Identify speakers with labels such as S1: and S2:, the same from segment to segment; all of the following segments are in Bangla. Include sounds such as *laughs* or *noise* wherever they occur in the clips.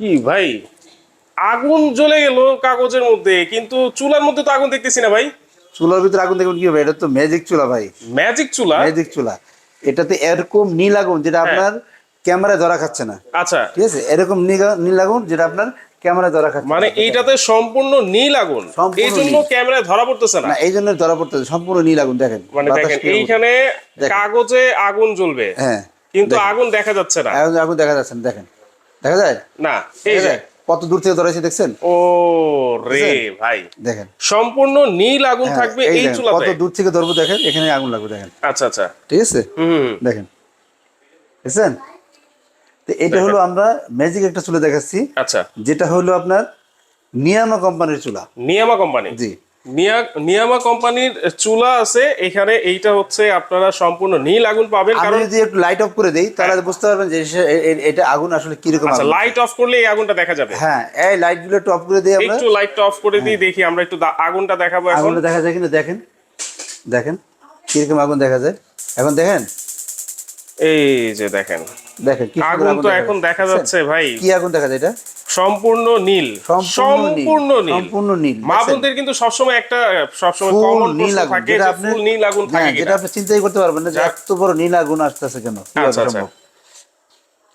S1: কি ভাই? আগুন জ্বলে গেল কাগজের মধ্যে কিন্তু চুলার মধ্যে তো আগুন দেখতেছি না ভাই।
S2: চুলার ভিতরে আগুন দেখুন কি হবে? এটা তো ম্যাজিক চুলা ভাই।
S1: ম্যাজিক চুলা?
S2: ম্যাজিক চুলা। এটাতে এরকম নীল আগুন যেটা
S1: হ্যাঁ।
S2: আপনার ক্যামেরায় ধরা খাচ্ছে না।
S1: আচ্ছা।
S2: ঠিক আছে? এরকম নীল- আগুন যেটা আপনার ক্যামেরায় ধরা খাচ্ছে
S1: মানে। এইটাতে সম্পূর্ণ নীল আগুন? এই জন্য। ক্যামেরায় ধরা পড়তেছে না?
S2: এই জন্য ধরা পড়তেছে সম্পূর্ণ নীল আগুন দেখেন।
S1: মানে দেখেন এইখানে কাগজে আগুন জ্বলবে
S2: হ্যাঁ
S1: কিন্তু আগুন দেখা যাচ্ছে না।
S2: আগুন দেখা যাচ্ছে না দেখেন। দেখা যায়?
S1: না এই যে।
S2: কত দূর থেকে ধরেছে দেখছেন?
S1: ও রে ভাই।
S2: দেখেন।
S1: সম্পূর্ণ নীল আগুন
S2: হ্যাঁ,
S1: থাকবে
S2: এই
S1: চুলাতে।
S2: কত দূর থেকে ধরবো দেখেন এখানে আগুন লাগবে দেখেন।
S1: আচ্ছা আচ্ছা।
S2: ঠিক আছে?
S1: হুম।
S2: দেখেন। বুঝছেন তো এটা হলো আমরা ম্যাজিক একটা চুলা দেখাচ্ছি।
S1: আচ্ছা।
S2: যেটা হলো আপনার নিয়ামা কোম্পানির চুলা।
S1: নিয়ামা কোম্পানি।
S2: জি।
S1: নিয়া নিয়ামা কোম্পানির চুলা আছে এখানে এইটা হচ্ছে আপনারা সম্পূর্ণ নীল আগুন পাবেন কারণ
S2: যদি একটু লাইট অফ করে দেই তাহলে বুঝতে পারবেন যে এটা আগুন আসলে কীরকম
S1: আচ্ছা লাইট অফ করলে এই আগুনটা দেখা যাবে।
S2: হ্যাঁ এই লাইটগুলো একটু অফ করে দিই আমরা।
S1: একটু লাইটটা অফ করে দিই দেখি আমরা একটু আগুনটা দেখাবো এখন।
S2: আগুনটা দেখা যায় কিনা? দেখেন দেখেন কীরকম আগুন দেখা যায়। এখন দেখেন।
S1: এই যে দেখেন।
S2: দেখেন কি
S1: আগুন তো এখন দেখা যাচ্ছে ভাই।
S2: কি আগুন দেখা যায় এটা?
S1: সম্পূর্ণ নীল। সম্পূর্ণ নীল।
S2: সম্পূর্ণ নীল।
S1: মা বোনদের কিন্তু সবসময় একটা সবসময় কমন
S2: নীল আগুন
S1: থাকে
S2: যেটা আপনি
S1: নীল আগুন
S2: হ্যাঁ,
S1: থাকে
S2: যেটা আপনি চিন্তাই করতে পারবেন না যে এত বড় নীল আগুন আসতেছে কেন?
S1: আচ্ছা, আচ্ছা।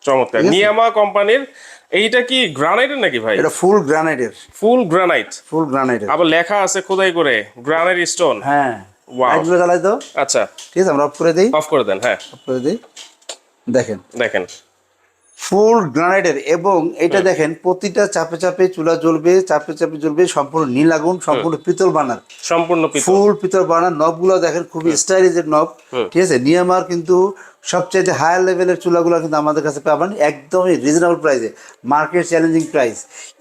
S1: চমৎকার। নিয়ামা কোম্পানির এইটা কি গ্রানাইটের নাকি ভাই?
S2: এটা ফুল গ্রানাইটের।
S1: ফুল গ্রানাইট।
S2: ফুল গ্রানাইটের।
S1: আবার লেখা আছে খোদাই করে গ্রানাইট স্টোন।
S2: হ্যাঁ. লাইটগুলো জ্বালাই
S1: আচ্ছা।
S2: ঠিক আছে আমরা অফ করে দিই।
S1: অফ করে দেন হ্যাঁ।
S2: অফ করে দিই। দেখেন।
S1: দেখেন।
S2: ফুল গ্রানাইটের এবং এটা দেখেন প্রতিটা চাপে চাপে চুলা জ্বলবে চাপে চাপে জ্বলবে সম্পূর্ণ নীল আগুন সম্পূর্ণ পিতল বানার
S1: সম্পূর্ণ
S2: ফুল পিতল বানার নবগুলো দেখেন খুবই স্টাইলিজের নব। ঠিক আছে নিয়ামার কিন্তু সবচাইতে হায়ার লেভেলের চুলাগুলো কিন্তু আমাদের কাছে পাবেন একদমই রিজনেবল প্রাইসে মার্কেট চ্যালেঞ্জিং প্রাইস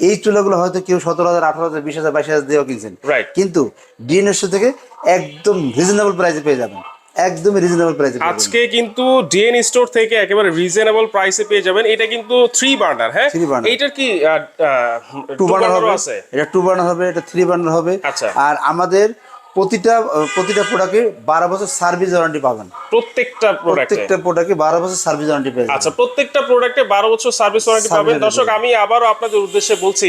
S2: এই চুলাগুলো হয়তো কেউ সতেরো হাজার আঠারো হাজার বিশ হাজার বাইশ হাজার দিয়েও কিনছেন। কিন্তু ডিএনএস থেকে একদম রিজনেবল প্রাইসে পেয়ে যাবেন। একদমই রিজনেবল প্রাইসে
S1: আজকে কিন্তু ডিএন স্টোর থেকে একেবারে রিজনেবল প্রাইসে পেয়ে যাবেন। এটা কিন্তু থ্রি বার্নার হ্যাঁ। এইটার কি
S2: টু বার্নার হবে। এটা টু বার্নার হবে এটা থ্রি বার্নার হবে। আর আমাদের প্রতিটা প্রতিটা প্রোডাক্টে বারো বছর সার্ভিস ওয়ারেন্টি পাবেন।
S1: প্রত্যেকটা প্রোডাক্টে
S2: প্রত্যেকটা প্রোডাক্টে বারো বছর সার্ভিস ওয়ারেন্টি পাবেন
S1: আচ্ছা প্রত্যেকটা প্রোডাক্টে বারো বছর সার্ভিস ওয়ারেন্টি পাবেন। দর্শক আমি আবারও আপনাদের উদ্দেশ্যে বলছি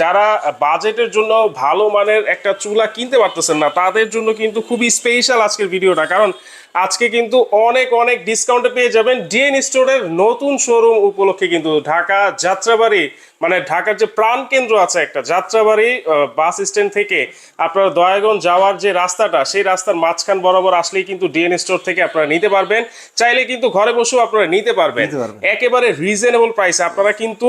S1: যারা বাজেটের জন্য ভালো মানের একটা চুলা কিনতে পারতেছেন না তাদের জন্য কিন্তু খুবই স্পেশাল আজকের ভিডিওটা। কারণ আজকে কিন্তু অনেক অনেক ডিসকাউন্টে পেয়ে যাবেন। ডিএন স্টোরের নতুন শোরুম উপলক্ষে কিন্তু ঢাকা যাত্রাবাড়ি মানে ঢাকার যে প্রাণ কেন্দ্র আছে একটা যাত্রাবাড়ি বাস স্ট্যান্ড থেকে আপনারা দয়াগঞ্জ যাওয়ার যে রাস্তাটা সেই রাস্তার মাঝখান বরাবর আসলেই কিন্তু ডিএন স্টোর থেকে আপনারা নিতে পারবেন। চাইলে কিন্তু ঘরে বসেও আপনারা নিতে পারবেন। একেবারে রিজনেবল প্রাইসে আপনারা কিন্তু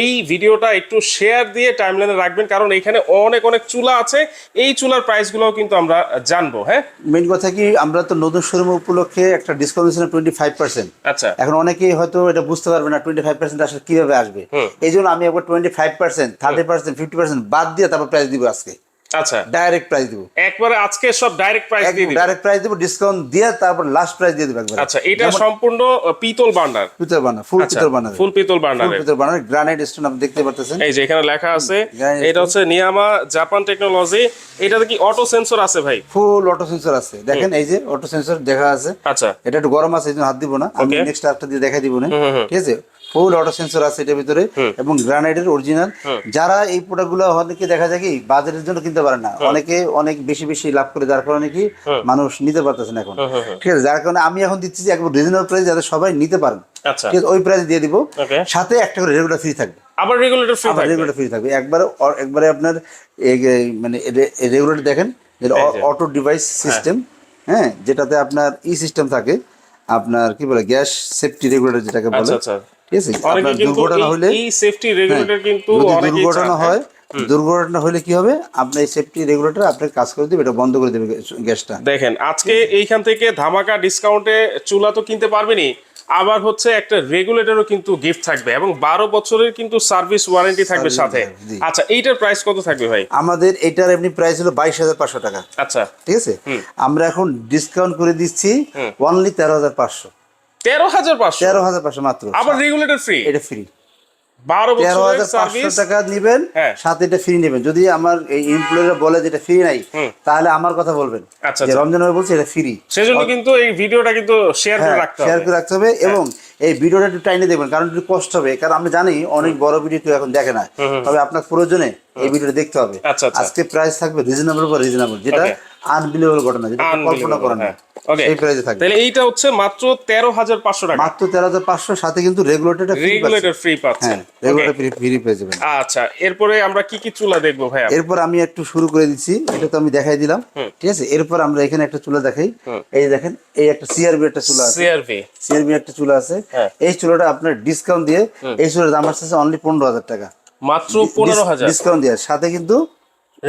S1: এই ভিডিওটা একটু শেয়ার দিয়ে টাইমলাইনে রাখবেন কারণ এখানে অনেক অনেক চুলা আছে। এই চুলার প্রাইসগুলোও কিন্তু আমরা জানব হ্যাঁ?
S2: মেন কথা কি আমরা তো নতুন শোরুম উপলক্ষে একটা ডিসকাউন্ট টোয়েন্টি ফাইভ পার্সেন্ট
S1: আচ্ছা।
S2: এখন অনেকেই হয়তো এটা বুঝতে পারবে না টোয়েন্টি ফাইভ পার্সেন্ট আসলে কীভাবে আসবে। এই জন্য আমি একবার twenty five percent thirty percent fifty percent বাদ দিয়ে তারপর প্রাইস দিব আজকে।
S1: আচ্ছা।
S2: ডাইরেক্ট প্রাইস দিব।
S1: একবারে আজকে সব ডাইরেক্ট প্রাইস দিয়ে দিন
S2: ডাইরেক্ট প্রাইস দিব ডিসকাউন্ট দিয়ে তারপর লাস্ট প্রাইস দিয়ে দিব একবার।
S1: আচ্ছা এটা সম্পূর্ণ পিতল
S2: পিতল ফুল
S1: আচ্ছা
S2: পিতল
S1: ফুল পিতল
S2: ফুল পিতল গ্রানাইট স্টোন আপনি দেখতে পারতেছেন
S1: এই যে এখানে লেখা আছে এটা হচ্ছে নিয়ামা জাপান টেকনোলজি এটাতে কি অটো সেন্সর আছে ভাই?
S2: ফুল অটো সেন্সর আছে। দেখেন এই যে অটো সেন্সর দেখা আছে।
S1: আচ্ছা।
S2: এটা একটু গরম আছে এই জন্য হাত দিব না। আমি নেক্সট একটা দিয়ে দেখাই দিব না। ঠিক আছে? ফুল অটো সেন্সর আছে এটার ভিতরে এবং গ্রানাইটের অরিজিনাল যারা এই প্রোডাক্টগুলো অনেকে দেখা যায় কি বাজারের জন্য কিনতে পারে না। অনেকে অনেক বেশি বেশি লাভ করে যার কারণে কি মানুষ নিতে পারতেছে না এখন। ঠিক আছে যার কারণে আমি এখন দিচ্ছি যে একবার রিজনেবল প্রাইস যাতে সবাই নিতে পারেন।
S1: আচ্ছা।
S2: ঠিক আছে ওই প্রাইস দিয়ে দিব। সাথে একটা করে রেগুলার ফ্রি থাকবে।
S1: আবার রেগুলেটর ফ্রি থাকবে?
S2: রেগুলার ফ্রি থাকবে। একবারে একবারে আপনার মানে রেগুলার দেখেন যেটা অটো ডিভাইস সিস্টেম হ্যাঁ। যেটাতে আপনার ই সিস্টেম থাকে আপনার কি বলে গ্যাস সেফটি রেগুলেটর যেটাকে বলে।
S1: আচ্ছা আচ্ছা।
S2: ঠিক আছে
S1: অনেকে
S2: আপনার দুর্ঘটনা হলে
S1: এই সেফটি রেগুলেটর কিন্তু
S2: দুর্ঘটনা হয় দুর্ঘটনা হলে কি হবে? আপনার এই সেফটি রেগুলেটর আপনার কাজ করে দেবে এটা বন্ধ করে দেবে গ্যাসটা।
S1: দেখেন আজকে এইখান থেকে ধামাকা ডিসকাউন্টে চুলা তো কিনতে পারবেনই আবার হচ্ছে একটা রেগুলেটরও কিন্তু গিফট থাকবে এবং বারো বছরের কিন্তু সার্ভিস ওয়ারেন্টি থাকবে সাথে। আচ্ছা এইটার প্রাইস কত থাকবে ভাই?
S2: আমাদের এটার এমনি প্রাইস হলো বাইশ হাজার পাঁচশো টাকা।
S1: আচ্ছা।
S2: ঠিক আছে? আমরা এখন ডিসকাউন্ট করে দিচ্ছি অনলি তেরো হাজার পাঁচশো।
S1: তেরো হাজার পাঁচশো।
S2: তেরো হাজার পাঁচশো মাত্র।
S1: আবার রেগুলেটর ফ্রি
S2: এটা ফ্রি
S1: বারো
S2: তেরো হাজার পাঁচশো টাকা নিবেন
S1: হ্যাঁ।
S2: সাথে এটা ফ্রি নেবেন। যদি আমার এই বলে যে এটা ফ্রি নাই তাহলে আমার কথা বলবেন।
S1: আচ্ছা,
S2: যে
S1: আচ্ছা।
S2: রমজান ভাই বলছে এটা ফ্রি
S1: সেজন্য কিন্তু এই ভিডিওটা কিন্তু শেয়ার করে রাখতে
S2: শেয়ার করে রাখতে হবে এবং এই ভিডিওটা একটু টাইনে দেখবেন কারণ একটু কষ্ট হবে। কারণ আমরা জানি অনেক বড় ভিডিও কেউ এখন দেখে না। তবে আপনার প্রয়োজনে এই ভিডিওটা দেখতে হবে।
S1: আচ্ছা।
S2: আজকে প্রাইস থাকবে রিজনেবল বা রিজনেবল যেটা. আনবিলিভেবল ঘটনা যেটা কল্পনা করেন না।
S1: ওকে
S2: এই প্রাইসে থাকবে।
S1: তাহলে এইটা হচ্ছে মাত্র তেরো হাজার পাঁচশো টাকা।
S2: মাত্র তেরো হাজার পাঁচশো সাথে কিন্তু রেগুলেটরটা ফ্রি
S1: রেগুলেটর ফ্রি পাচ্ছেন
S2: হ্যাঁ রেগুলেটর ফ্রি পেয়ে যাবেন।
S1: আচ্ছা এরপরে আমরা কি কি চুলা দেখব ভাইয়া?
S2: এরপর আমি একটু শুরু করে দিচ্ছি এটা তো আমি দেখাই দিলাম। ঠিক আছে? এরপর আমরা এখানে একটা চুলা দেখাই। এই দেখেন এই একটা সিআরবি একটা চুলা আছে।
S1: সিআরভি
S2: সিআরবি একটা চুলা আছে।
S1: হ্যাঁ।
S2: এই চুলাটা আপনার ডিসকাউন্ট দিয়ে এই চুলার দাম আসতেছে অনলি পনেরো হাজার টাকা।
S1: মাত্র পনেরো হাজার।
S2: ডিসকাউন্ট দিয়ে। সাথে কিন্তু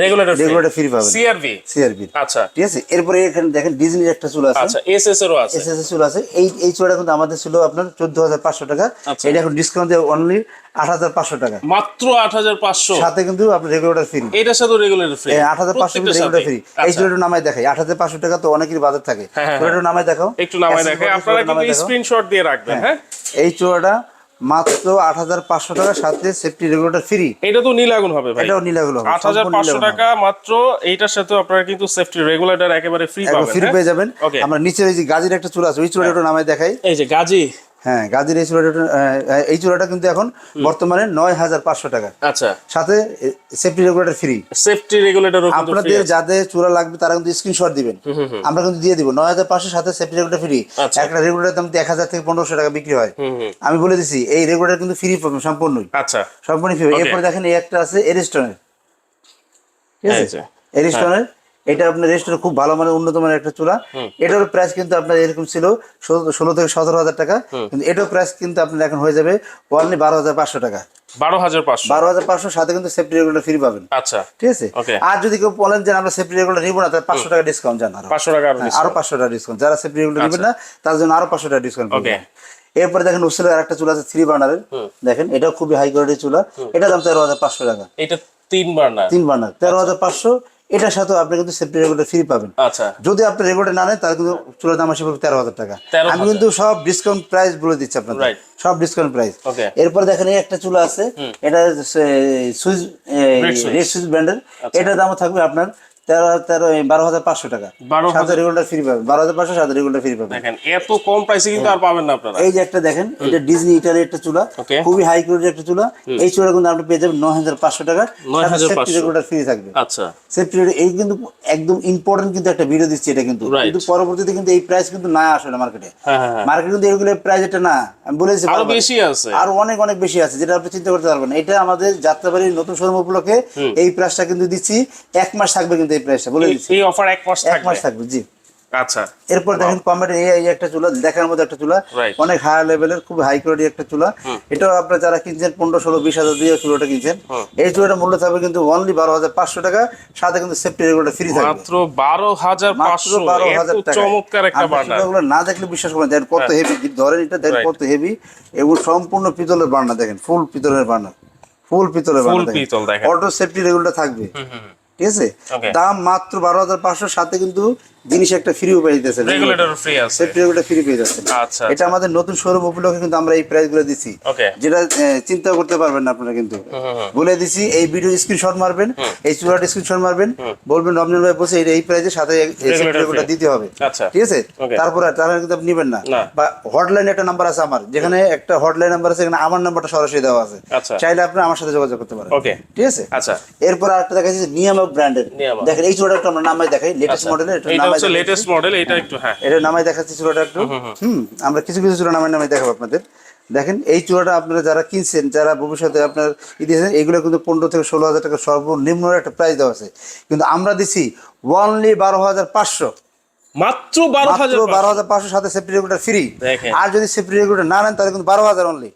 S1: রেগুলেটর
S2: রেগুলেটর ফ্রি পাবেন।
S1: সিআরভি
S2: সিআরবি
S1: আচ্ছা।
S2: ঠিক আছে? এরপরে এখানে দেখেন ডিজনির একটা চুলা আছে।
S1: আচ্ছা এস এস এরও আছে।
S2: এসএসএস চুলা আছে। এই এই চুলাটা কিন্তু আমাদের ছিল আপনার চোদ্দ হাজার পাঁচশো টাকা।
S1: আচ্ছা।
S2: এটা এখন ডিসকাউন্ট দিয়ে অনলি আট হাজার পাঁচশো টাকা।
S1: মাত্র আট হাজার পাঁচশো?
S2: সাথে কিন্তু আপনার রেগুলেটর ফ্রি
S1: এটার সাথে রেগুলেটর ফ্রি
S2: আট হাজার পাঁচশো রেগুলেটর ফ্রি এই চুলাটা নামায় দেখাই। আট হাজার পাঁচশো টাকা তো অনেকেরই বাজার থাকে।
S1: হ্যাঁ, হ্যাঁ,
S2: নামায় দেখাও।
S1: একটু নামায়
S2: Access
S1: দেখে
S2: button
S1: আপনারা কিন্তু স্ক্রিনশট দিয়ে রাখবেন হ্যাঁ?
S2: এই চুলাটা মাত্র আট হাজার পাঁচশো টাকা সাথে সেফটি রেগুলেটর ফ্রি
S1: এটা তো নীল আগুন হবে ভাই।
S2: এটাও আগুন হবে,
S1: আট হাজার পাঁচশো টাকা মাত্র এইটার সাথে আপনারা কিন্তু সেফটি রেগুলেটর একেবারে ফ্রি পাবেন
S2: ফ্রি
S1: হ্যাঁ?
S2: পেয়ে যাবেন। আমরা নিচের এই যে গাজির একটা চুলা আছে ওই চুলাটা একটু নামায় দেখাই।
S1: এই যে গাজী
S2: হ্যাঁ গাজির এই চুলাটা এই চুলাটা কিন্তু এখন বর্তমানে নয় হাজার পাঁচশো টাকা।
S1: আচ্ছা।
S2: সাথে সেফটি রেগুলেটর ফ্রি
S1: সেফটি রেগুলেটরও
S2: আপনাদের যাদের চূড়া লাগবে তারা কিন্তু স্ক্রিনশট দিবেন। আমরা কিন্তু দিয়ে দিব। নয় হাজার পাঁচশো সাথে সেফটি রেগুলেটর ফ্রি। একটা রেগুলেটর দাম এক হাজার থেকে পনেরোশো টাকা বিক্রি হয়। আমি বলে দিছি এই রেগুলেটর কিন্তু ফ্রি পাবেন সম্পূর্ণই।
S1: আচ্ছা।
S2: সম্পূর্ণ ফ্রি. এরপরে দেখেন এই একটা আছে এরিস্টনের ঠিক আছে। এরিস্টনের এটা আপনার রেস্টনের খুব ভালো মানের উন্নত মানের একটা চূড়া এটার প্রাইস কিন্তু আপনার এরকম ছিল ষোলো- থেকে সতেরো হাজার টাকা। কিন্তু এটার প্রাইস কিন্তু আপনার এখন হয়ে যাবে অনলি বারো হাজার পাঁচশো টাকা।
S1: বারো হাজার পাঁচশো।
S2: বারো হাজার পাঁচশো সাথে কিন্তু সেফটি রেগুলেটর ফ্রি পাবেন।
S1: আচ্ছা।
S2: ঠিক আছে? আর যদি কেউ বলেন যে আমরা সেফটি রেগুলার নিব না তাহলে পাঁচশো টাকা ডিসকাউন্ট জান
S1: পাঁচশো টাকা
S2: আরও
S1: discount।
S2: আরও পাঁচশো টাকা ডিসকাউন্ট যারা সেফটি রেগুলার নেবেন না তার জন্য আরও পাঁচশো টাকা ডিসকাউন্ট
S1: Okay.
S2: এরপরে দেখেন উসেলের আরেকটা চুলা আছে থ্রি বার্নারের দেখেন এটাও খুবই হাই কোয়ালিটির চুলা। এটা দাম তেরো হাজার পাঁচশো টাকা।
S1: এটা তিনবার না
S2: তিন বার্নার তেরো হাজার পাঁচশো। এটার সাথে আপনি কিন্তু সেফটি রেগুলার ফ্রি পাবেন।
S1: আচ্ছা।
S2: যদি আপনি রেগুলার না নেন তাহলে কিন্তু চুলার দাম আসে পড়বে তেরো হাজার টাকা। আমি কিন্তু সব ডিসকাউন্ট প্রাইস বলে দিচ্ছি আপনাদের। সব ডিসকাউন্ট প্রাইস. এরপর দেখেন এই একটা চুলা আছে। এটা সুইচ রেড সুইচ ব্র্যান্ডের এটার দাম থাকবে আপনার তেরো তেরো বারো হাজার পাঁচশো টাকা।
S1: 12,000
S2: সাথে রেগুলার ফ্রি পাবেন। বারো হাজার পাঁচশো রেগুলার ফ্রি পাবেন।
S1: দেখেন এত কম প্রাইসে কিন্তু আর পাবেন না আপনারা।
S2: এই যে একটা দেখেন এটা ডিজনি একটা চুলা। খুবই হাই কোয়ালিটির একটা চুলা। এই চুলা কিন্তু আপনি পেয়ে যাবেন নয় হাজার পাঁচশো টাকা
S1: 9,500
S2: রেগুলার ফ্রি থাকবে।
S1: আচ্ছা।
S2: সেফটি এই কিন্তু একদম ইম্পর্টেন্ট কিন্তু একটা ভিডিও দিচ্ছি এটা কিন্তু। কিন্তু পরবর্তীতে কিন্তু এই প্রাইস কিন্তু না আসলে মার্কেটে
S1: হ্যাঁ হ্যাঁ হ্যাঁ।
S2: মার্কেটে কিন্তু এগুলো প্রাইস এটা না। আমি বলেছি আরও
S1: বেশি আছে।
S2: আরও অনেক অনেক বেশি আছে যেটা আপনি চিন্তা করতে পারবেন এটা আমাদের যাত্রাবাড়ির নতুন শোরুম উপলক্ষে এই প্রাইসটা কিন্তু দিচ্ছি। এক মাস থাকবে কিন্তু এই প্রাইসটা বলে দিচ্ছি।
S1: এই অফার এক মাস
S2: এক মাস থাকবে জি।
S1: আচ্ছা।
S2: এরপর দেখেন এই একটা চুলা দেখার মধ্যে একটা চুলা। অনেক হাই লেভেলের খুব হাই কোয়ালিটি একটা চুলা। আপনারা যারা কিনছেন পনেরো ষোলো বিশ হাজার দিয়ে চুলাটা কিনছেন এই চুলাটা মূল্য থাকবে কিন্তু অনলি বারো হাজার পাঁচশো টাকা। সাথে কিন্তু সেফটি রেগুলার ফ্রি থাকবে।
S1: মাত্র বারো হাজার পাঁচশো।
S2: বারো হাজার টাকা
S1: চমৎকার একটা বার্নার।
S2: ওগুলো না দেখলে বিশ্বাস করেন দেখেন কত হেভি ধরেন এটা দেখেন. কত হেভি এগুলো সম্পূর্ণ পিতলের বার্নার দেখেন ফুল পিতলের বার্নার। ফুল পিতলের বার্নার
S1: পিতল দেখেন।
S2: অটো সেফটি রেগুলার থাকবে। ঠিক আছে? দাম মাত্র বারো হাজার পাঁচশো সাথে কিন্তু জিনিস একটা ফ্রি উপায় দিতেছে
S1: রেগুলেটর ফ্রি আছে।
S2: সেফটি ফ্রি পেয়ে যাচ্ছে।
S1: আচ্ছা।
S2: এটা আমাদের নতুন শোরুম উপলক্ষে কিন্তু আমরা এই প্রাইসগুলো দিচ্ছি। যেটা চিন্তা করতে পারবেন না আপনারা কিন্তু। বলে দিছি এই ভিডিও স্ক্রিনশট মারবেন এই চুলাটা স্ক্রিনশট মারবেন বলবেন রমজান ভাই বলছে এই- প্রাইসের সাথে
S1: Regulator
S2: দিতে হবে।
S1: আচ্ছা।
S2: ঠিক আছে. তারপরে তাহলে কিন্তু আপনি নেবেন না। বা হটলাইন একটা নাম্বার আছে আমার যেখানে একটা হটলাইন নাম্বার আছে এখানে আমার নাম্বারটা সরাসরি দেওয়া আছে।
S1: আচ্ছা।
S2: চাইলে আপনি আমার সাথে যোগাযোগ করতে পারেন। ঠিক আছে?
S1: আচ্ছা।
S2: এরপর আরেকটা দেখা যাচ্ছে নিয়ামক ব্র্যান্ডের দেখেন এই আমরা নামাই দেখাই লেটেস্ট এটা
S1: হচ্ছে লেটেস্ট মডেল এটা একটু হ্যাঁ।
S2: এটা নামাই দেখাচ্ছি চূড়াটা একটু। হুম আমরা কিছু কিছু চূড়া নামাই নামাই দেখাবো আপনাদের। দেখেন এই চূড়াটা আপনারা যারা কিনছেন যারা ভবিষ্যতে আপনার দিয়েছেন এইগুলো কিন্তু পনেরো থেকে ষোলো হাজার টাকা সর্বনিম্ন একটা প্রাইস দেওয়া আছে। কিন্তু আমরা দিছি ওনলি বারো হাজার পাঁচশো।
S1: মাত্র বারো হাজার
S2: বারো হাজার পাঁচশো সাথে সেফটি রেগুলার ফ্রি আর যদি সেফটি রেগুলার না নেন তাহলে কিন্তু বারো হাজার অনলি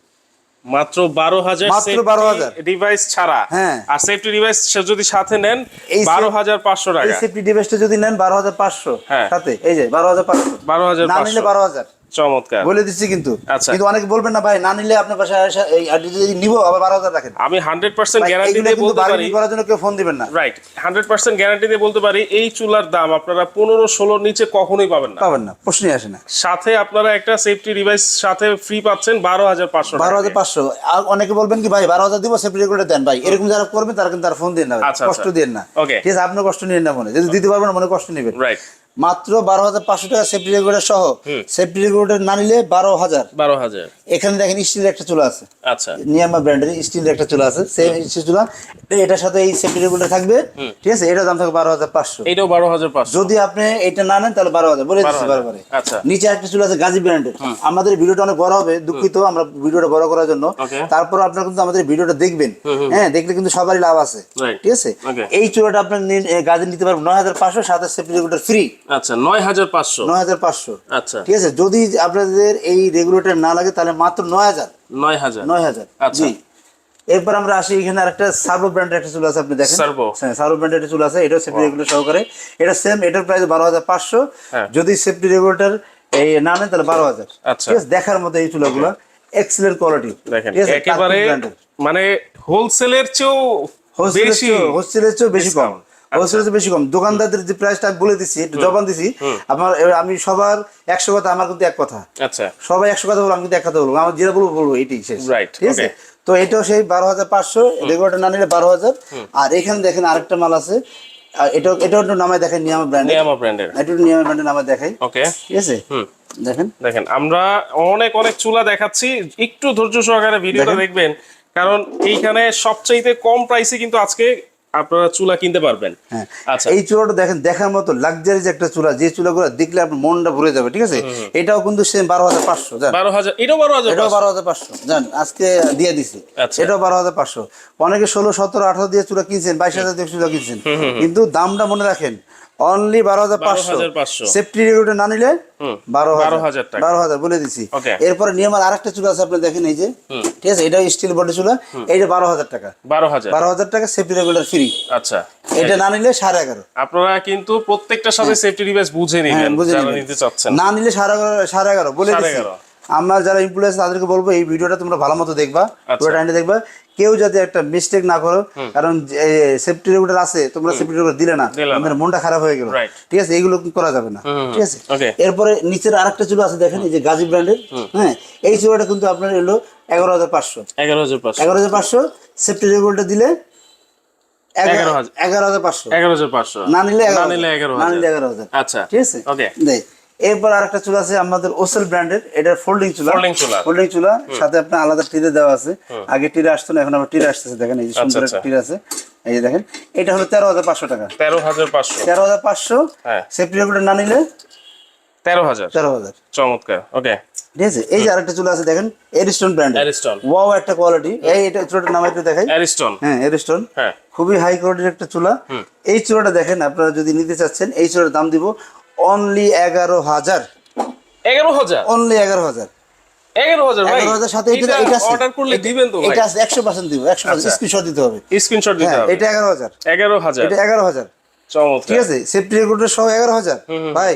S1: মাত্র বারো হাজার
S2: মাত্র 12,000
S1: ডিভাইস ছাড়া।
S2: হ্যাঁ।
S1: আর সেফটি ডিভাইস যদি সাথে নেন
S2: এই
S1: বারো হাজার পাঁচশো টাকা।
S2: সেফটি ডিভাইসটা যদি নেন বারো হাজার পাঁচশো
S1: হ্যাঁ।
S2: সাথে। এই যে বারো হাজার পাঁচশো।
S1: বারো হাজার
S2: না নিলে বারো হাজার।
S1: চমৎকার।
S2: বলে দিচ্ছি কিন্তু।
S1: আচ্ছা।
S2: কিন্তু অনেকে বলবেন না ভাই না নিলে আপনার এই যদি নিবো আবার বারো হাজার রাখেন।
S1: আমি হান্ড্রেড পার্সেন্ট গ্যারান্টি দিয়ে বলতে পারি।
S2: করার জন্য কেউ ফোন দিবেন না।
S1: রাইট হান্ড্রেড পার্সেন্ট গ্যারান্টি দিয়ে বলতে পারি এই চুলার দাম আপনারা পনেরো ষোলোর নিচে কখনোই পাবেন না।
S2: পাবেন না প্রশ্নই আসে না।
S1: সাথে আপনারা একটা সেফটি ডিভাইস সাথে ফ্রি পাচ্ছেন বারো হাজার পাঁচশো
S2: বারো হাজার পাঁচশো। আর অনেকে বলবেন কি ভাই বারো হাজার দিব সেফটি রেগুলেটর দেন। ভাই এরকম যারা করবেন তারা কিন্তু তার ফোন দিয়ে না।
S1: আচ্ছা,
S2: কষ্ট
S1: আচ্ছা।
S2: দিয়ে না. ঠিক আছে আপনি কষ্ট নিয়েন না মনে। যদি দিতে পারবেন মনে কষ্ট নেবেন।
S1: রাইট
S2: মাত্র বারো হাজার পাঁচশো টাকা সেফটি রেগুলেটর সহ সেফটি রেগুলেটর না নিলে বারো হাজার।
S1: বারো হাজার।
S2: এখানে দেখেন স্টিলের একটা চুলা আছে।
S1: আচ্ছা।
S2: নিয়ামা ব্র্যান্ডের স্টিলের একটা চুলা আছে সেই স্টিল চুলা। এটার সাথে এই সেফটি রেগুলেটর থাকবে ঠিক আছে? এটার দাম থাকবে বারো হাজার পাঁচশো।
S1: এটাও বারো হাজার পাঁচশো।
S2: যদি আপনি এটা না নেন তাহলে বারো হাজার। বলে দিচ্ছি বারবারে।
S1: আচ্ছা।
S2: নিচে একটা চুলা আছে গাজী ব্র্যান্ডের। আমাদের ভিডিওটা অনেক বড় হবে দুঃখিত আমরা ভিডিওটা বড় করার জন্য। তারপর আপনারা কিন্তু আমাদের ভিডিওটা দেখবেন। হ্যাঁ দেখলে কিন্তু সবারই লাভ আছে। ঠিক আছে? এই চুলাটা আপনার গাজী নিতে পারবেন নয় হাজার পাঁচশো সাথে সেফটি রেগুলেটর ফ্রি
S1: আচ্ছা নয় হাজার পাঁচশো।
S2: নয় হাজার পাঁচশো।
S1: আচ্ছা।
S2: ঠিক আছে যদি আপনাদের এই রেগুলেটর না লাগে তাহলে মাত্র নয় হাজার
S1: নয় হাজার
S2: নয় হাজার
S1: আচ্ছা।
S2: জি। এরপর আমরা আসি এখানে আরেকটা সার্ভো ব্র্যান্ডের একটা চুল আছে আপনি দেখেন।
S1: Servo।
S2: হ্যাঁ সার্ভো ব্র্যান্ডের একটা চুল আছে এটাও সেফটি রেগুলেটর সহকারে। এটা সেম এটার প্রাইস বারো হাজার পাঁচশো।
S1: হ্যাঁ।
S2: যদি সেফটি রেগুলেটর এই না নেন তাহলে বারো হাজার।
S1: আচ্ছা।
S2: ঠিক আছে দেখার মতো এই চুলাগুলো। এক্সেলেন্ট কোয়ালিটি
S1: দেখেন একেবারে মানে হোলসেলের চেয়েও
S2: হোস্টেলের চেয়েও বেশি কম। চেয়ে বেশি কম। দোকানদারদের যে প্রাইসটা আমি বলে একটু জবান দিছি আমার আমি সবার একশো কথা আমার কিন্তু এক কথা।
S1: আচ্ছা।
S2: সবাই একশো কথা বলব আমি কিন্তু এক কথা বলব। আমার যেটা বলব বলব এটাই শেষ।
S1: Right,
S2: ঠিক আছে? তো এটাও সেই বারো হাজার পাঁচশো রেগুলেটর না নিলে বারো হাজার। আর এখানে দেখেন আরেকটা মাল আছে। আর এটাও এটাও একটু নামায় দেখেন নিয়ামা ব্র্যান্ডের
S1: নিয়ামা ব্র্যান্ডের
S2: এটা নিয়ামা ব্র্যান্ডের নামে দেখাই।
S1: ওকে
S2: ঠিক আছে? দেখেন।
S1: দেখেন আমরা অনেক অনেক চুলা দেখাচ্ছি। একটু ধৈর্য সহকারে ভিডিওটা দেখবেন। কারণ এইখানে সবচাইতে কম প্রাইসে কিন্তু আজকে আপনারা চুলা কিনতে পারবেন।
S2: হ্যাঁ।
S1: আচ্ছা।
S2: এই চুলাটা দেখেন দেখার মতো লাক্সারি যে একটা চুলা যে চুলাগুলো দেখলে আপনার মনটা ভরে যাবে ঠিক আছে? এটাও কিন্তু সেম বারো হাজার পাঁচশো জান।
S1: বারো হাজার এটাও বারো হাজার
S2: এটাও বারো হাজার পাঁচশো জান আজকে দিয়ে দিছি।
S1: আচ্ছা।
S2: এটাও বারো হাজার পাঁচশো। অনেকে ষোলো সতেরো আঠারো দিয়ে চুলা কিনছেন বাইশ হাজার দিয়ে চুলা কিনছেন। কিন্তু দামটা মনে রাখেন অনলি বারো হাজার পাঁচশো। সেফটি রেগুলেটর না নিলে বারো হাজার।
S1: টাকা।
S2: বারো হাজার বলে দিছি. এরপরে নিয়মার আরেকটা চুলা আছে আপনি দেখেন এই যে। ঠিক আছে এটা স্টিল বডি চুলা এইটা বারো হাজার টাকা।
S1: বারো হাজার।
S2: বারো হাজার টাকা সেফটি রেগুলেটর ফ্রি
S1: আচ্ছা।
S2: এটা না নিলে সাড়ে এগারো।
S1: আপনারা কিন্তু প্রত্যেকটার সাথে সেফটি ডিভাইস বুঝে
S2: হ্যাঁ
S1: নিবেন
S2: বুঝে
S1: যারা
S2: নিবেন।
S1: নিতে চাচ্ছেন।
S2: না নিলে সাড়ে এগারো সাড়ে এগারো বলে
S1: এগারো।
S2: আমার যারা ইনফ্লুয়েন্স তাদেরকে বলব এই ভিডিওটা তোমরা ভালো মতো দেখবা
S1: আচ্ছা।
S2: পুরো টাইমে দেখবা। কেউ যাতে একটা মিস্টেক না করো কারণ সেফটি রেগুলেটর আছে তোমরা সেফটি রেগুলেটর দিলে না আমাদের মনটা খারাপ হয়ে গেল। ঠিক আছে এগুলো করা যাবে না। ঠিক আছে? এরপরে নিচের আরেকটা চুলো আছে দেখেন এই যে গাজী ব্র্যান্ডের হ্যাঁ এই চুলোটা কিন্তু আপনার এলো এগারো হাজার পাঁচশো।
S1: এগারো হাজার পাঁচশো।
S2: এগারো হাজার পাঁচশো সেফটি রেগুলেটর দিলে এগারো
S1: 11,000
S2: এগারো হাজার পাঁচশো।
S1: এগারো হাজার পাঁচশো।
S2: না নিলে
S1: না
S2: এগারো
S1: নিলে এগারো
S2: না
S1: হাজার। আচ্ছা।
S2: ঠিক আছে?
S1: ওকে
S2: এরপর আরেকটা চুলা আছে আমাদের ওসেল ব্র্যান্ডের এটার ফোল্ডিং চুলা। ফোল্ডিং চুলা। সাথে আপনার আলাদা টিরে দেওয়া আছে। আগে টিরে আসতো না এখন আবার টিরে আসতেছে দেখেন এই যে সুন্দর
S1: আচ্ছা।
S2: একটা টিরে আছে। এই যে দেখেন এটা হলো তেরো হাজার পাঁচশো টাকা।
S1: তেরো হাজার পাঁচশো।
S2: তেরো হাজার পাঁচশো
S1: হ্যাঁ।
S2: সেফটি রেগুলেটর না নিলে
S1: তেরো হাজার।
S2: তেরো হাজার।
S1: চমৎকার ওকে।
S2: ঠিক আছে এই যে আরেকটা চুলা আছে দেখেন এরিস্টোন ব্র্যান্ড
S1: অ্যারিস্টন
S2: ওয়াও একটা কোয়ালিটি এই এটা চুলাটার নাম একটু দেখাই।
S1: অ্যারিস্টন
S2: হ্যাঁ এরিস্টোন
S1: হ্যাঁ।
S2: খুবই হাই কোয়ালিটির একটা চুলা। এই চুলাটা দেখেন আপনারা যদি নিতে চাচ্ছেন এই চুলার দাম দিব অনলি এগারো হাজার।
S1: এগারো হাজার?
S2: অনলি এগারো হাজার।
S1: এগারো হাজার
S2: এগারো হাজার সাথে এটা
S1: এটা
S2: এটা
S1: অর্ডার করলে দিবেন তো
S2: এটা একশো পার্সেন্ট দিব একশো পার্সেন্ট। স্ক্রিনশট দিতে হবে।
S1: স্ক্রিনশট দিতে হবে।
S2: এটা এগারো হাজার।
S1: এগারো হাজার।
S2: এটা এগারো হাজার। ঠিক আছে? সেফটি রেগুলেটর সহ এগারো হাজার। ভাই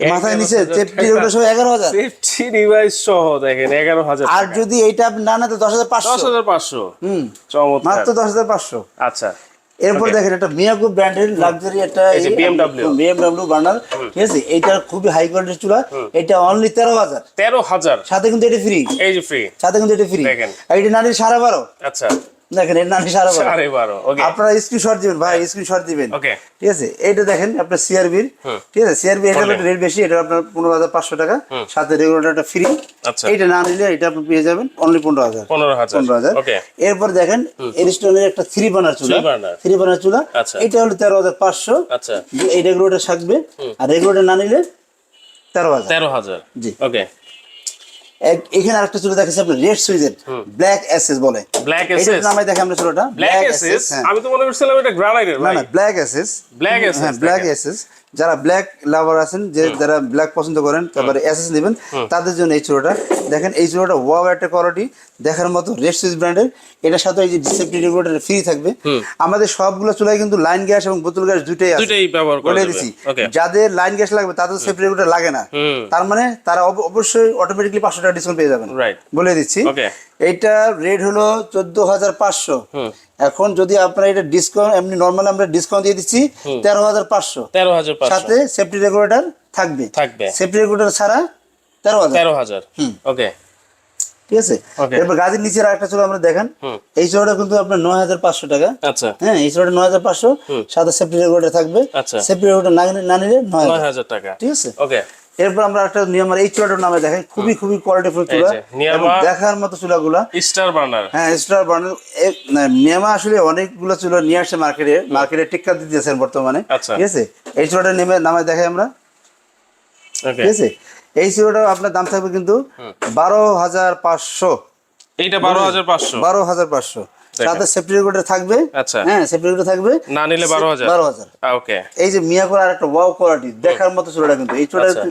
S2: মাথায় নিচে সেফটি। রেগুলেটর সহ এগারো হাজার।
S1: সেফটি ডিভাইস সহ দেখেন এগারো হাজার
S2: আর যদি এইটা না না তো দশ হাজার
S1: দশ
S2: পাঁচশো
S1: হাজার পাঁচশো।
S2: হুম।
S1: চমৎকার।
S2: মাত্র দশ হাজার পাঁচশো।
S1: আচ্ছা।
S2: এরপর দেখেন একটা মিয়াকো ব্র্যান্ডের লাক্সারি একটা বিএমডাব্লিউ বার্নার ঠিক আছে? এটা খুবই হাই কোয়ালিটির চুলা। এটা অনলি তেরো হাজার।
S1: তেরো হাজার।
S2: সাথে কিন্তু এটা ফ্রি
S1: এই যে ফ্রি
S2: সাথে কিন্তু এটা ফ্রি
S1: দেখেন।
S2: এটা নানি সাড়ে বারো।
S1: আচ্ছা।
S2: দেখেন এটা নানি সাড়ে বারো। আপনারা স্ক্রিনশট দিবেন ভাই স্ক্রিনশট দিবেন। ঠিক আছে? এইটা দেখেন আপনার সিআরবির ঠিক আছে? সিআরবি এটা। রেট বেশি এটা আপনার পনেরো হাজার পাঁচশো টাকা। সাথে রেগুলেটরটা ফ্রি
S1: আচ্ছা।
S2: এইটা না নিলে এটা আপনি পেয়ে যাবেন অনলি পনেরো হাজার।
S1: পনেরো হাজার।
S2: এরপর দেখেন এরিস্টনের একটা থ্রি বার্নার চুলা। থ্রি বার্নার চুলা।
S1: আচ্ছা।
S2: এটা হলো তেরো হাজার পাঁচশো।
S1: আচ্ছা।
S2: এই রেগুলেটর থাকবে। আর রেগুলেটর না নিলে তেরো হাজার।
S1: তেরো হাজার।
S2: জি।
S1: ওকে
S2: এখানে আরেকটা চুলো দেখাচ্ছি আপনি রেড সুইজের ব্ল্যাক এসএস বলে।
S1: ব্ল্যাক এসএস
S2: নামে দেখে আমরা চুলোটা
S1: ব্ল্যাক এসএস আমি তো মনে করছিলাম এটা গ্রানাইটের
S2: না না ব্ল্যাক এসএস
S1: ব্ল্যাক এসএস
S2: হ্যাঁ ব্ল্যাক। এসএস যারা ব্ল্যাক লাভার আছেন যে যারা ব্ল্যাক পছন্দ করেন তারপরে এসএস নেবেন তাদের জন্য এই চুড়োটা। দেখেন এই চুড়োটা ওয়াও একটা কোয়ালিটি দেখার মতো রেড সুইচ ব্র্যান্ডের এটার সাথে এই যে ডিসেপ্টি রেগুলেটর ফ্রি থাকবে। আমাদের সবগুলো চুলায় কিন্তু লাইন গ্যাস এবং বোতল গ্যাস দুটোই আছে।
S1: দুইটাই ব্যবহার করা
S2: বলে দিচ্ছি যাদের লাইন গ্যাস লাগবে তাদের সেফটি রেগুলেটর লাগে না। তার মানে তারা অবশ্যই অটোমেটিকলি পাঁচশো টাকা ডিসকাউন্ট পেয়ে যাবেন।
S1: রাইট
S2: বলে দিচ্ছি। এইটা রেট হলো চোদ্দ হাজার পাঁচশো। এখন যদি আপনার এটা ডিসকাউন্ট এমনি নর্মাল আমরা ডিসকাউন্ট দিয়ে দিচ্ছি তেরো হাজার পাঁচশো।
S1: তেরো হাজার
S2: সাথে সেফটি রেগুলেটর থাকবে।
S1: থাকবে।
S2: সেফটি রেগুলেটর ছাড়া তেরো হাজার।
S1: তেরো হাজার।
S2: হুম।
S1: ওকে।
S2: ঠিক আছে. এরপর গাড়ির নিচের একটা চলো আমরা দেখেন। এই চোড়াটা কিন্তু আপনার নয় হাজার পাঁচশো টাকা।
S1: আচ্ছা।
S2: হ্যাঁ এই চোড়াটা নয় হাজার পাঁচশো। সাথে সেফটি রেগুলেটর থাকবে।
S1: আচ্ছা।
S2: সেফটি রেগুলেটর না নিলে নয় হাজার
S1: টাকা।
S2: ঠিক আছে?
S1: ওকে।
S2: এরপর আমরা একটা নিয়মার এই চুলাটার নামে দেখাই খুবই খুবই কোয়ালিটিফুল চুলা দেখার মতো চুলাগুলা
S1: স্টার বার্নার।
S2: হ্যাঁ স্টার বার্নার। নিয়মা আসলে অনেকগুলো চুলা নিয়ে আসছে মার্কেটে মার্কেটে টিক্কা দিতেছেন বর্তমানে।
S1: আচ্ছা।
S2: ঠিক আছে? এই চুলাটা নেমে নামে দেখাই আমরা। ঠিক আছে? এই চুলাটা আপনার দাম থাকবে কিন্তু বারো হাজার পাঁচশো।
S1: এইটা বারো হাজার পাঁচশো।
S2: বারো হাজার পাঁচশো। সাথে সেফটি থাকবে।
S1: আচ্ছা।
S2: হ্যাঁ সেফটি থাকবে।
S1: না নিলে
S2: 12000 12000
S1: ওকে।
S2: এই যে মিয়াকোর ওয়াও কোয়ালিটি দেখার মতো চুলাটা কিন্তু। এই চুলাটা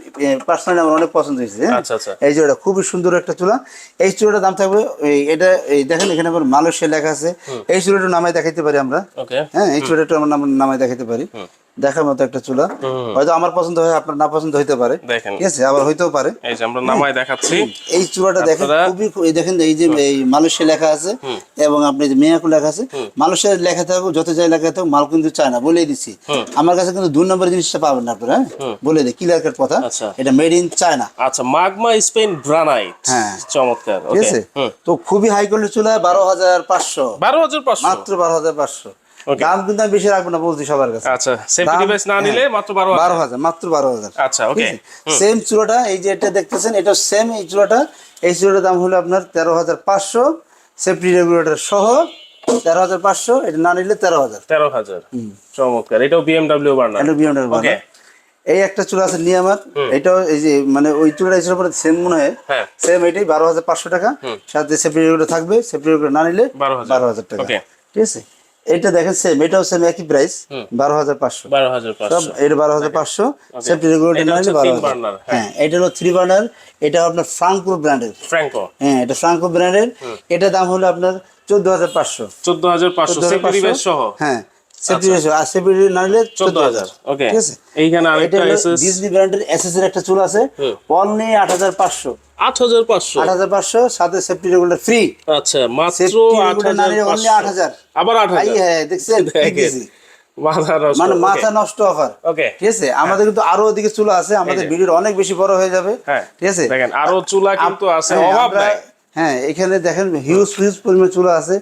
S2: পার্সোনালি আমার অনেক পছন্দ হয়েছে হ্যাঁ?
S1: আচ্ছা, আচ্ছা।
S2: এই চুলাটা খুবই সুন্দর একটা চুলা। এই চুলাটার দাম থাকবে এটা এই দেখেন এখানে আবার মালয়েশিয়া লেখা আছে। এই চুলাটা নামায় দেখাইতে পারি আমরা।
S1: ওকে।
S2: হ্যাঁ এই চুলাটা আমরা নাম- নামায় দেখাইতে পারি। দেখার মতো একটা চুলা। হয়তো আমার পছন্দ হয় আপনার না পছন্দ হইতে পারে। ঠিক আছে আবার হইতেও পারে।
S1: এই যে আমরা নামায় দেখাচ্ছি।
S2: এই চুলাটা দেখেন খুবই এই দেখেন এই যে এই মালয়েশিয়া লেখা আছে এবং আপনি যে মেয়াকু লেখা আছে মালয়েশিয়ার লেখা থাকুক যত যাই লেখা থাকুক মাল কিন্তু চায় না বলে দিচ্ছি আমার কাছে কিন্তু দুই নম্বর জিনিসটা পাবেন না আপনারা হ্যাঁ? বলে দিই ক্লিয়ার কাট কথা।
S1: আচ্ছা।
S2: এটা মেড ইন চায়না
S1: আচ্ছা মাগমা স্পেন গ্রানাইট
S2: হ্যাঁ।
S1: চমৎকার
S2: ঠিক আছে? তো খুবই হাই কোয়ালিটি চুলা বারো হাজার পাঁচশো।
S1: বারো হাজার পাঁচশো।
S2: মাত্র বারো হাজার পাঁচশো. দাম কিন্তু বেশি রাখব না বলছি সবার কাছে।
S1: আচ্ছা
S2: দাম-
S1: ডিভাইস না নিলে
S2: হ্যাঁ,
S1: মাত্র বারো হাজার।
S2: হাজার মাত্র বারো হাজার।
S1: আচ্ছা ওকে
S2: সেম চূড়াটা এই যে এটা দেখতেছেন এটা সেম এই চূড়াটা এই চূড়াটার দাম হলো আপনার তেরো হাজার পাঁচশো। সেফটি রেগুলেটর সহ তেরো হাজার পাঁচশো এটা না নিলে তেরো হাজার।
S1: তেরো হাজার। চমৎকার এটাও বিএমডাব্লিউ বার্নার
S2: এটা বিএমডাব্লিউ এই একটা চূড়া আছে নিয়ামার এটাও এই যে মানে ওই চূড়াটা হিসেবে পরে সেম মনে হয়।
S1: হ্যাঁ।
S2: সেম এটাই বারো হাজার পাঁচশো টাকা। সাথে সেফটি রেগুলেটর থাকবে সেফটি রেগুলেটর না নিলে বারো হাজার। টাকা। ঠিক আছে? এটা দেখেন সেম এটাও সেম একই প্রাইস বারো হাজার পাঁচশো।
S1: বারো হাজার
S2: এটা বারো হাজার পাঁচশো সেফটি রেগুলেটর বারো হাজার।
S1: বার্নার,
S2: হ্যাঁ। এটা হলো থ্রি বার্নার এটা আপনার ফ্রাঙ্কো ব্র্যান্ডের
S1: ফ্রাঙ্কো
S2: হ্যাঁ এটা ফ্রাঙ্কো ব্র্যান্ডের এটা দাম হলো আপনার চোদ্দ হাজার পাঁচশো।
S1: চোদ্দ হাজার পাঁচশো
S2: হ্যাঁ।
S1: সেফটি
S2: হ্যাঁ সেফটি না নিলে
S1: ওকে।
S2: ঠিক আছে?
S1: এইখানে আরেকটা এসএস
S2: ডিজনি ব্র্যান্ডের এসএস এর একটা চুল আছে। অনলি সাথে সেফটি ফ্রি
S1: আচ্ছা মাত্র আবার
S2: হ্যাঁ দেখছেন? *laughs* মানে মাথা নষ্ট অফার
S1: ওকে।
S2: ঠিক আছে? আমাদের কিন্তু আরও ওদিকে চুলা আছে। আমাদের। ভিডিওটা অনেক বেশি বড় হয়ে যাবে।
S1: হ্যাঁ।
S2: ঠিক আছে?
S1: দেখেন আরও চুলা কিন্তু আছে অভাব নাই।
S2: হ্যাঁ এখানে দেখেন হিউজ হিউজ পরিমাণ চুলা আছে।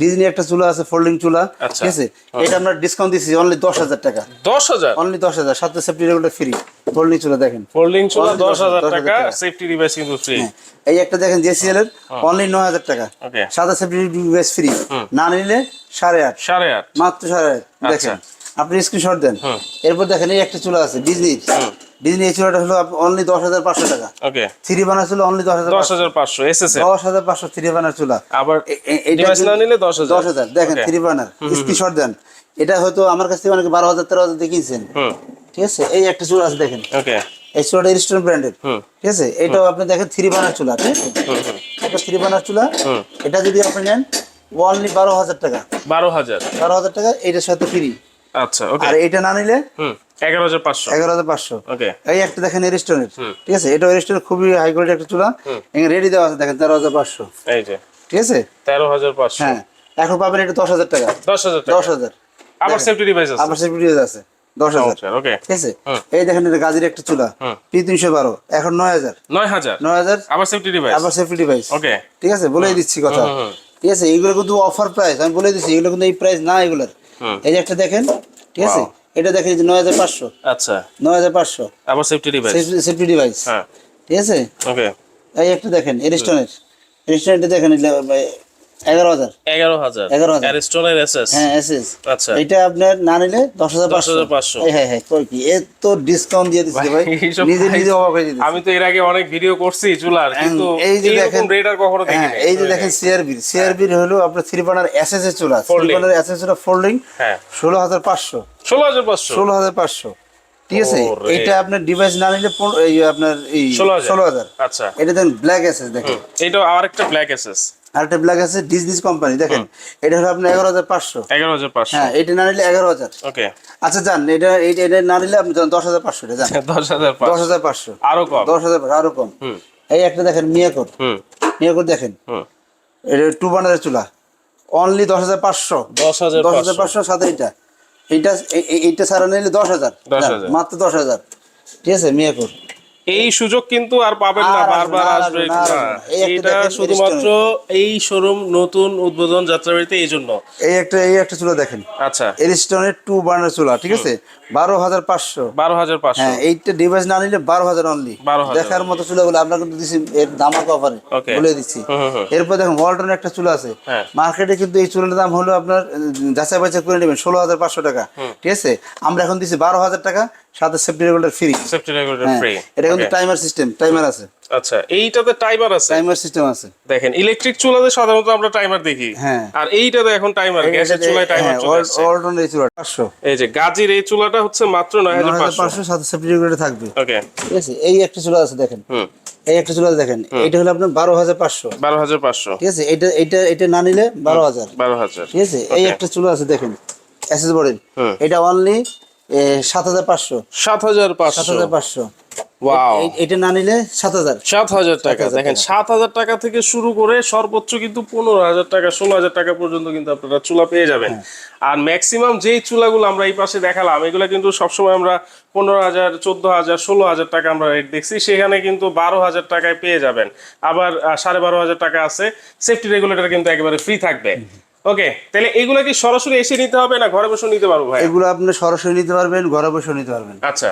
S2: ডিজনি একটা চুলা আছে ফোল্ডিং চুলা
S1: আচ্ছা।
S2: ঠিক আছে? এটা আমরা ডিসকাউন্ট দিচ্ছি অনলি দশ হাজার টাকা।
S1: দশ হাজার?
S2: অনলি দশ হাজার সাথে সেফটি রেগুলার ফ্রি ফোল্ডিং চুলা দেখেন।
S1: ফোল্ডিং চুলা দশ হাজার
S2: 10,000
S1: টাকা। সেফটি ডিভাইস কিন্তু ফ্রি
S2: হ্যাঁ, এই একটা দেখেন জেসিএল এর অনলি নয় হাজার টাকা।
S1: ওকে।
S2: সাদা সেফটি ডিভাইস ফ্রি না নিলে সাড়ে আট।
S1: সাড়ে আট।
S2: মাত্র সাড়ে আট। দেখেন আপনি স্ক্রিনশট দেন। এরপর দেখেন এই একটা চুলা আছে ডিজনি ডিজনি এই চুলাটা হলো অনলি দশ হাজার পাঁচশো টাকা।
S1: ওকে
S2: থ্রি বানার চুলা অনলি দশ হাজার
S1: দশ হাজার পাঁচশো এসএস
S2: দশ হাজার পাঁচশো থ্রি বানার চুলা।
S1: আবার নিলে দশ হাজার।
S2: দশ হাজার। দেখেন থ্রি বার্নার স্ক্রিনশট দেন। এটা হয়তো আমার কাছ থেকে অনেকে বারো হাজার তেরো হাজার দেখিয়েছেন
S1: হুম।
S2: ঠিক আছে? এই একটা চুলা আছে দেখেন।
S1: ওকে
S2: এই চুলাটা রেস্টুরেন্ট
S1: ব্র্যান্ডেড।
S2: ঠিক আছে? এটাও আপনি দেখেন থ্রি বানার চুলা ঠিক আছে? এটা থ্রি বানার চুলা। এটা যদি আপনি নেন অনলি বারো হাজার টাকা।
S1: বারো হাজার।
S2: বারো হাজার টাকা এটার সাথে ফ্রি
S1: আচ্ছা ওকে
S2: আর এটা না নিলে
S1: এগারো হাজার পাঁচশো।
S2: এগারো হাজার পাঁচশো। এই একটা দেখেন ঠিক আছে? এটা খুবই হাই কোয়ালিটি একটা চুলা। রেডি দেওয়া আছে দেখেন তেরো হাজার পাঁচশো।
S1: এই যে।
S2: ঠিক আছে?
S1: তেরো হাজার পাঁচশো।
S2: হ্যাঁ। এখন পাবেন এটা দশ হাজার টাকা।
S1: দশ হাজার
S2: দশ হাজার।
S1: আবার সেফটি ডিভাইস আছে।
S2: আবার সেফটি আছে। দশ হাজার।
S1: ওকে
S2: ঠিক আছে? এই দেখেন এটা গাজির একটা চুলা। পি তিনশো বারো। এখন নয় হাজার।
S1: নয় হাজার।
S2: নয় হাজার।
S1: আবার সেফটি ডিভাইস
S2: আবার সেফটি ডিভাইস
S1: ওকে
S2: ঠিক আছে? বলেই দিচ্ছি কথা। ঠিক আছে? এইগুলো কিন্তু অফার প্রাইস আমি বলে দিচ্ছি এগুলো কিন্তু এই প্রাইস না এগুলোর। এই যে একটা দেখেন। ঠিক আছে? এটা দেখেন যে নয় হাজার পাঁচশো।
S1: আচ্ছা।
S2: নয় হাজার পাঁচশো।
S1: আবার সেফটি ডিভাইস
S2: সেফটি ডিভাইস
S1: হ্যাঁ।
S2: ঠিক আছে?
S1: ওকে
S2: এই একটা দেখেন এরিস্টনের এরিস্টনের দেখেন এগারো হাজার।
S1: এগারো হাজার।
S2: 11,000
S1: অ্যারিস্টনের এসএস?
S2: হ্যাঁ এসএস।
S1: আচ্ছা।
S2: এটা আপনার না নিলে দশ হাজার পাঁচশো। হ্যাঁ হ্যাঁ কই কি? এ ডিসকাউন্ট দিয়ে দিচ্ছি ভাই। নিজে নিজে অবাক হয়ে
S1: আমি তো এর আগে অনেক ভিডিও করছি চুলার কিন্তু
S2: এই যে দেখেন
S1: রেট আর কখনো দেখি
S2: হ্যাঁ এই যে দেখেন সিআরবি সিআরবি হলো আপনার থ্রি বার্নার এসএস এর চুলা। থ্রি। বার্নার এসএস এর ফোল্ডিং
S1: হ্যাঁ।
S2: ষোলো হাজার পাঁচশো।
S1: ষোলো হাজার পাঁচশো।
S2: ষোলো হাজার পাঁচশো। ঠিক আছে। এটা আপনার ডিভাইস না নিলে আপনার এই ষোলো হাজার।
S1: আচ্ছা।
S2: এটা দেখেন ব্ল্যাক এসেস দেখেন।
S1: এটা আর একটা ব্ল্যাক এসএস
S2: আর একটা ব্ল্যাক আছে ডিসনিস কোম্পানি দেখেন। এটা হলো আপনার এগারো হাজার পাঁচশো।
S1: এগারো হাজার পাঁচশো।
S2: হ্যাঁ এটা না নিলে এগারো হাজার।
S1: ওকে।
S2: আচ্ছা যান এটা এটা এটা না নিলে আপনি দশ হাজার পাঁচশো এটা যান।
S1: দশ হাজার
S2: দশ হাজার পাঁচশো।
S1: আরও কম।
S2: দশ হাজার আরও কম। এই একটা দেখেন মিয়াকোর মিয়াকোর দেখেন। এটা টু বার্নারের চুলা। অনলি দশ হাজার পাঁচশো।
S1: দশ হাজার
S2: দশ হাজার পাঁচশো সাথে এইটা এইটা এই- এই- এইটা ছাড়া নিলে দশ হাজার।
S1: 10,000
S2: মাত্র দশ হাজার। ঠিক আছে মিয়াকোর
S1: এই সুযোগ কিন্তু আর পাবেন না বারবার আসবে এটা শুধুমাত্র এই শোরুম নতুন উদ্বোধন যাত্রাবাড়িতে এই জন্য।
S2: এই একটা এই একটা চুলা দেখেন।
S1: আচ্ছা।
S2: এরিস্টনের টু বার্নার চুলা ঠিক আছে? বারো হাজার পাঁচশো।
S1: বারো হাজার পাঁচশো।
S2: হ্যাঁ এইটা ডিভাইস না নিলে বারো হাজার অনলি দেখার মতো চুলাগুলো আমরা কিন্তু দিচ্ছি এর দামাক অফারে. বলে দিচ্ছি। এরপর দেখেন ওয়ালটনের একটা চুলা আছে।
S1: হ্যাঁ।
S2: মার্কেটে কিন্তু এই চুলার দাম হলো আপনার যাচাই বাছাই করে নেবেন ষোলো হাজার পাঁচশো টাকা। ঠিক আছে? আমরা এখন দিচ্ছি বারো হাজার টাকা। সাথে safety regular free
S1: safety regulator
S2: হ্যাঁ
S1: ফ্রি
S2: এটা কিন্তু টাইমার সিস্টেম টাইমার আছে।
S1: আচ্ছা এইটাতে টাইমার আছে?
S2: টাইমার সিস্টেম আছে।
S1: দেখেন ইলেকট্রিক চুলাতে সাধারণত আমরা টাইমার দেখি।
S2: হ্যাঁ।
S1: আর এইটাতে এখন টাইমার গ্যাসের চুলায় টাইমার চলে আসছে।
S2: ওয়ালটন এই চুলা পাঁচশো।
S1: এই যে গাজির এই চুলাটা হচ্ছে মাত্র নয় হাজার
S2: নয় হাজার
S1: পাঁচশো
S2: পাঁচশো সাথে সেফটি রেগুলার থাকবে।
S1: ওকে
S2: ঠিক আছে এই একটা চুলা আছে দেখেন।
S1: হুম।
S2: এই একটা চুলা দেখেন এটা হলো আপনার বারো হাজার পাঁচশো।
S1: বারো হাজার পাঁচশো।
S2: ঠিক আছে এটা এটা এটা না নিলে বারো হাজার।
S1: বারো হাজার।
S2: ঠিক আছে এই একটা চুলা আছে দেখেন এসএস বোর্ডের এটা অনলি সাত হাজার পাঁচশো।
S1: সাত হাজার
S2: সাত হাজার পাঁচশো। এটা না নিলে সাত হাজার।
S1: সাত হাজার টাকা। দেখেন সাত হাজার টাকা থেকে শুরু করে সর্বোচ্চ কিন্তু পনেরো হাজার টাকা ষোলো হাজার টাকা পর্যন্ত কিন্তু আপনারা চুলা পেয়ে যাবেন। আর ম্যাক্সিমাম যেই চুলাগুলো আমরা এই পাশে দেখালাম এগুলো কিন্তু সবসময় আমরা পনেরো হাজার চোদ্দ হাজার ষোলো হাজার টাকা আমরা রেট দেখছি। সেখানে কিন্তু বারো হাজার টাকায় পেয়ে যাবেন। আবার সাড়ে বারো হাজার টাকা আছে। সেফটি রেগুলেটর কিন্তু একেবারে ফ্রি থাকবে। ওকে তাহলে এগুলো কি সরাসরি এসে নিতে হবে না ঘরে বসে নিতে পারব ভাই
S2: এগুলো আপনি সরাসরি নিতে পারবেন ঘরে বসে নিতে পারবেন।
S1: আচ্ছা।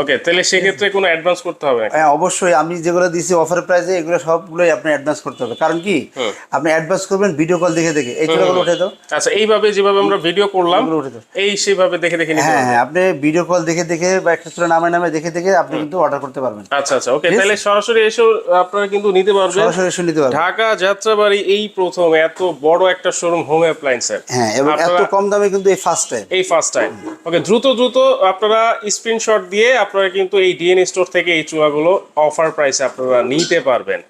S1: ওকে তাহলে সেক্ষেত্রে কোনো অ্যাডভান্স করতে হবে
S2: হ্যাঁ অবশ্যই। আমি যেগুলো দিচ্ছি অফার প্রাইসে এগুলো সবগুলোই আপনি অ্যাডভান্স করতে হবে। কারণ কি? আপনি অ্যাডভান্স করবেন ভিডিও কল দেখে দেখে। এই চুলাগুলো উঠে দাও।
S1: আচ্ছা এইভাবে যেভাবে আমরা ভিডিও করলাম
S2: উঠে দাও।
S1: এই সেভাবে দেখে দেখে নিতে
S2: হ্যাঁ হ্যাঁ আপনি ভিডিও কল দেখে দেখে বা একটা চুলা নামে নামে দেখে দেখে আপনি কিন্তু অর্ডার করতে পারবেন।
S1: আচ্ছা আচ্ছা ওকে তাহলে সরাসরি এসে আপনারা কিন্তু নিতে পারবেন।
S2: সরাসরি এসে নিতে পারবেন।
S1: ঢাকা যাত্রাবাড়ি এই প্রথম এত বড় একটা শোরুম হোম অ্যাপ্লায়েন্সের
S2: হ্যাঁ এবং এত কম দামে কিন্তু এই ফার্স্ট টাইম
S1: এই ফার্স্ট টাইম ওকে দ্রুত দ্রুত আপনারা স্ক্রিনশট দিয়ে আপনারা কিন্তু এই ডিএন স্টোর থেকে এই চুলাগুলো অফার প্রাইসে আপনারা নিতে পারবেন।